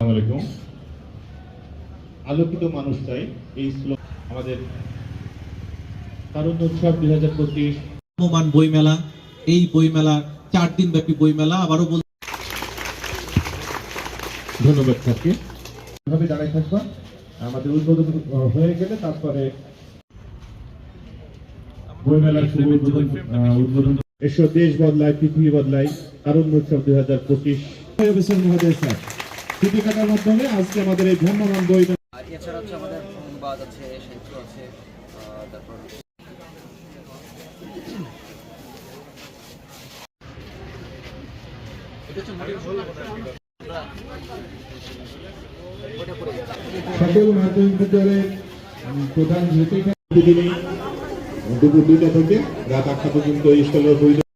আলাইকুম। আলোকিত মানুষ চাই এই স্লোগান আমাদের তারুণ্য উৎসব দুই হাজার পঁচিশ। বইমেলা এই বইমেলা চার দিন ব্যাপী বইমেলা আবারও বল ধন্যবাদ স্যারকে এভাবে দাঁড়ায় থাকবা। আমাদের উদ্বোধন হয়ে গেলে তারপরে বইমেলার শুভ উদ্বোধন উদ্বোধন। এসব দেশ বদলায় পৃথিবী বদলায় তারুণ্য উৎসব দুই হাজার পঁচিশ। মহোদয় স্যার। ছুটি কাটার মাধ্যমে আজকে আমাদের এই ভ্রাম্যমান বই এছাড়া হচ্ছে আমাদের অনুবাদ আছে সাহিত্য আছে তারপর সকল মাধ্যমিক বিদ্যালয়ের প্রধান দুপুর দুইটা থেকে রাত আটটা পর্যন্ত এই বই